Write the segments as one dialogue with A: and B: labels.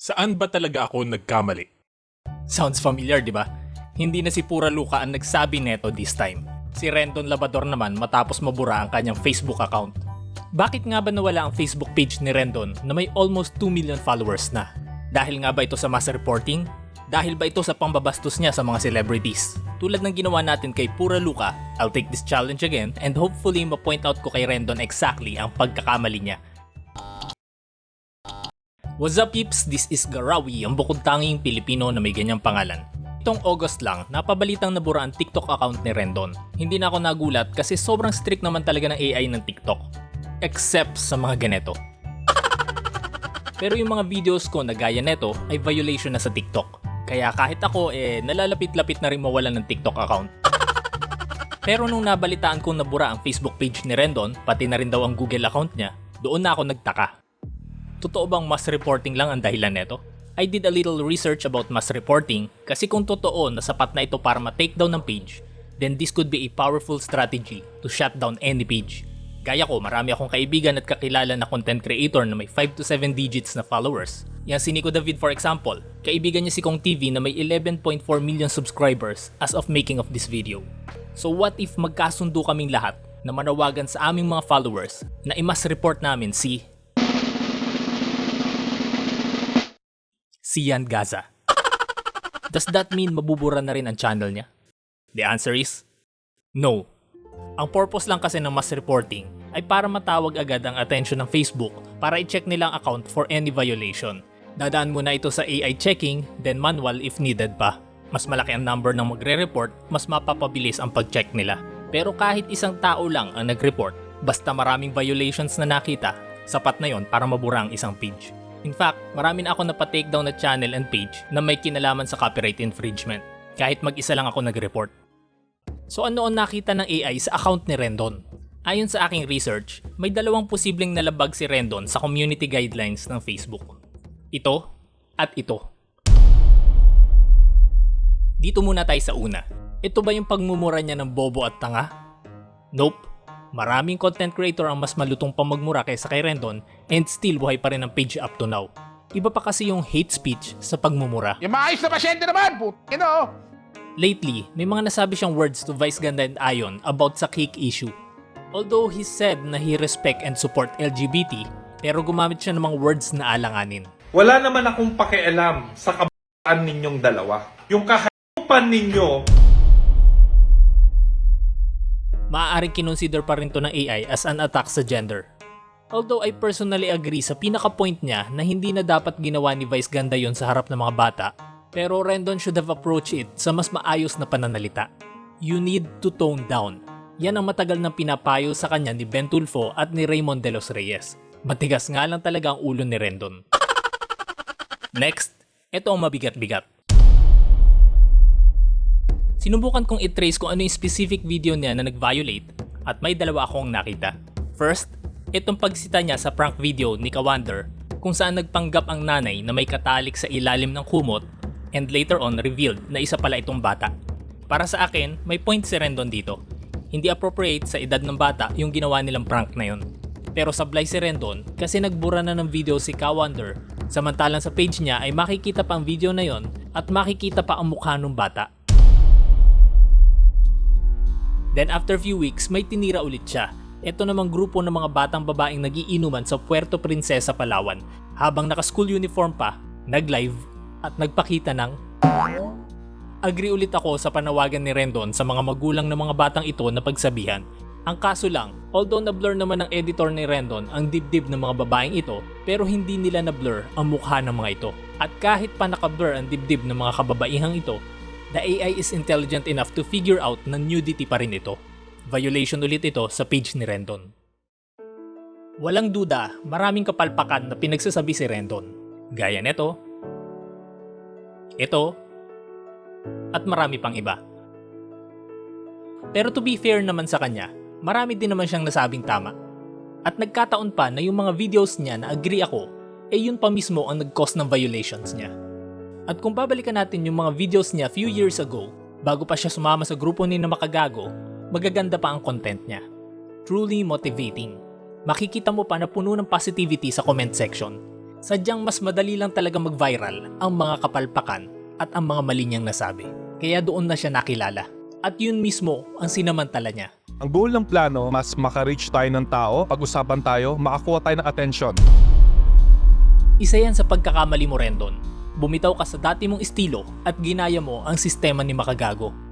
A: Saan ba talaga ako nagkamali?
B: Sounds familiar, di ba? Hindi na si Pura Luca ang nagsabi neto this time. Si Rendon Labador naman matapos mabura ang kanyang Facebook account. Bakit nga ba nawala ang Facebook page ni Rendon na may almost 2 million followers na? Dahil nga ba ito sa mass reporting? Dahil ba ito sa pambabastos niya sa mga celebrities? Tulad ng ginawa natin kay Pura Luca, I'll take this challenge again and hopefully ma-point out ko kay Rendon exactly ang pagkakamali niya. What's up peeps? This is Garawi, ang bukod tanging Pilipino na may ganyang pangalan. Itong August lang, napabalitang nabura ang TikTok account ni Rendon. Hindi na ako nagulat kasi sobrang strict naman talaga ng AI ng TikTok. Except sa mga ganito. Pero yung mga videos ko na gaya neto ay violation na sa TikTok. Kaya kahit ako eh nalalapit-lapit na rin mawalan ng TikTok account. Pero nung nabalitaan kong nabura ang Facebook page ni Rendon, pati na rin daw ang Google account niya, doon na ako nagtaka. Totoo bang mass reporting lang ang dahilan neto? I did a little research about mass reporting kasi kung totoo na sapat na ito para ma-take down ng page, then this could be a powerful strategy to shut down any page. Gaya ko, marami akong kaibigan at kakilala na content creator na may 5 to 7 digits na followers. Yan si Nico David for example, kaibigan niya si Kong TV na may 11.4 million subscribers as of making of this video. So what if magkasundo kaming lahat na manawagan sa aming mga followers na i-mass report namin si Sian Gaza. Does that mean mabubura na rin ang channel niya? The answer is no. Ang purpose lang kasi ng mass reporting ay para matawag agad ang attention ng Facebook para i-check nila ang account for any violation. Dadaan muna ito sa AI checking, then manual if needed pa. Mas malaki ang number ng magre-report, mas mapapabilis ang pag-check nila. Pero kahit isang tao lang ang nag-report, basta maraming violations na nakita, sapat na yon para mabura ang isang page. In fact, marami na ako napatake down na channel and page na may kinalaman sa copyright infringement. Kahit mag-isa lang ako nag-report. So ano ang nakita ng AI sa account ni Rendon? Ayon sa aking research, may dalawang posibleng nalabag si Rendon sa community guidelines ng Facebook. Ito at ito. Dito muna tayo sa una. Ito ba yung pagmumura niya ng bobo at tanga? Nope. Maraming content creator ang mas malutong pa magmura kaysa kay Rendon and still buhay pa rin ang page up to now. Iba pa kasi yung hate speech sa pagmumura.
C: Yung maayos na pasyente naman, putin o.
B: Lately, may mga nasabi siyang words to Vice Ganda and Ayon about sa cake issue. Although he said na he respect and support LGBT, pero gumamit siya ng mga words na alanganin.
D: Wala naman akong pakialam sa kabaan ninyong dalawa. Yung kahayupan ninyo,
B: maaaring kinonsider pa rin to ng AI as an attack sa gender. Although I personally agree sa pinaka-point niya na hindi na dapat ginawa ni Vice Ganda yon sa harap ng mga bata, pero Rendon should have approached it sa mas maayos na pananalita. You need to tone down. Yan ang matagal nang pinapayo sa kanya ni Ben Tulfo at ni Raymond De Los Reyes. Matigas nga lang talaga ang ulo ni Rendon. Next, ito ang mabigat-bigat. Sinubukan kong i-trace kung ano yung specific video niya na nag-violate at may dalawa akong nakita. First, itong pagsita niya sa prank video ni Kawander kung saan nagpanggap ang nanay na may katalik sa ilalim ng kumot and later on revealed na isa pala itong bata. Para sa akin, may point si Rendon dito. Hindi appropriate sa edad ng bata yung ginawa nilang prank na yun. Pero sablay si Rendon kasi nagbura na ng video si Kawander samantalang sa page niya ay makikita pa ang video na yon at makikita pa ang mukha ng bata. Then after few weeks, may tinira ulit siya. Ito namang grupo ng mga batang babaeng nagiinuman sa Puerto Princesa, Palawan. Habang naka-school uniform pa, nag-live at nagpakita ng Agree ulit ako sa panawagan ni Rendon sa mga magulang ng mga batang ito na pagsabihan. Ang kaso lang, although na-blur naman ng editor ni Rendon ang dibdib ng mga babaeng ito, pero hindi nila na-blur ang mukha ng mga ito. At kahit pa naka-blur ang dibdib ng mga kababaihang ito, the AI is intelligent enough to figure out na nudity pa rin ito. Violation ulit ito sa page ni Rendon. Walang duda, maraming kapalpakan na pinagsasabi si Rendon. Gaya nito, ito, at marami pang iba. Pero to be fair naman sa kanya, marami din naman siyang nasabing tama. At nagkataon pa na yung mga videos niya na agree ako, eh yun pa mismo ang nag-cause ng violations niya. At kung babalikan natin yung mga videos niya few years ago, bago pa siya sumama sa grupo ni na makagago, magaganda pa ang content niya. Truly motivating. Makikita mo pa na puno ng positivity sa comment section. Sadyang mas madali lang talaga mag-viral ang mga kapalpakan at ang mga mali niyang nasabi. Kaya doon na siya nakilala. At yun mismo ang sinamantala niya.
E: Ang goal ng plano, mas maka-reach tayo ng tao, pag-usapan tayo, makakuha tayo ng attention.
B: Isa yan sa pagkakamali mo Rendon. Bumitaw ka sa dati mong estilo at ginaya mo ang sistema ni Makagago.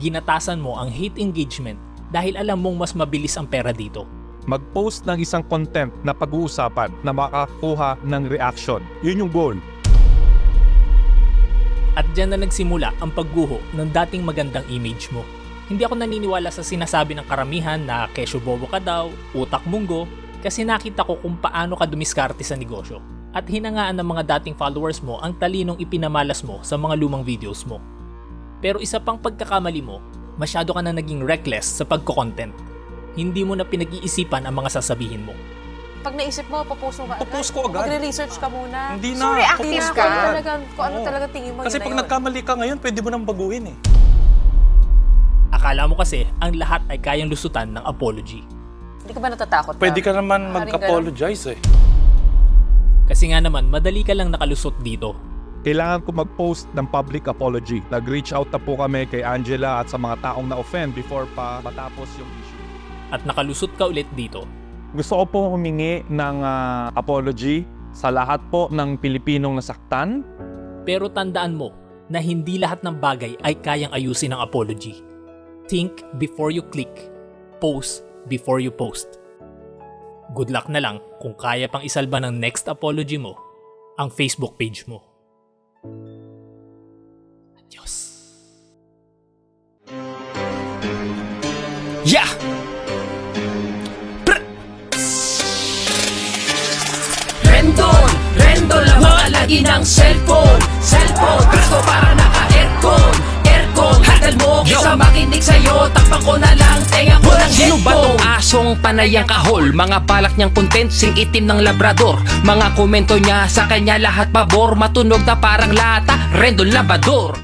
B: Ginatasan mo ang hate engagement dahil alam mong mas mabilis ang pera dito.
E: Mag-post ng isang content na pag-uusapan na makakuha ng reaction. Yun yung goal.
B: At dyan na nagsimula ang pagguho ng dating magandang image mo. Hindi ako naniniwala sa sinasabi ng karamihan na kesyo bobo ka daw, utak munggo, kasi nakita ko kung paano ka dumiskarte sa negosyo. At hinangaan ng mga dating followers mo ang talinong ipinamalas mo sa mga lumang videos mo. Pero isa pang pagkakamali mo, masyado ka na naging reckless sa pagko-content. Hindi mo na pinag-iisipan ang mga sasabihin mo.
F: Pag naisip mo, ba agad?
G: Papost ko agad.
F: Magre-research ka muna.
G: Hindi
F: So,
G: na.
F: reactive
G: Papost
F: ka. Kung, talaga, kung ano
G: Oo.
F: talaga tingin mo,
G: Kasi
F: yun
G: pag
F: yun.
G: nagkamali ka ngayon, pwede mo nang baguhin eh.
B: Akala mo kasi ang lahat ay kayang lusutan ng apology.
F: Hindi ka ba natatakot
G: Pwede ka naman
F: Maaaring
G: mag-apologize eh.
B: Kasi nga naman, madali ka lang nakalusot dito.
E: Kailangan ko mag-post ng public apology. Nag-reach out na po kami kay Angela at sa mga taong na-offend before pa matapos yung issue.
B: At nakalusot ka ulit dito.
E: Gusto ko po humingi ng ah, apology sa lahat po ng Pilipinong nasaktan.
B: Pero tandaan mo na hindi lahat ng bagay ay kayang ayusin ng apology. Think before you click. Post before you post. Good luck na lang kung kaya pang isalba ng next apology mo ang Facebook page mo. Adios.
H: Yeah! Rendon, Rendon lang mga lagi ng cellphone. Cellphone, gusto para naka-aircon. Aircon, handle mo Kesa makinig sa'yo, takpan ko na lang Tenga ko ng
I: Sino ba tong asong panayang kahol? Mga balak niyang content, sing itim ng labrador. Mga komento niya sa kanya lahat pabor. Matunog na parang lata, rendon labador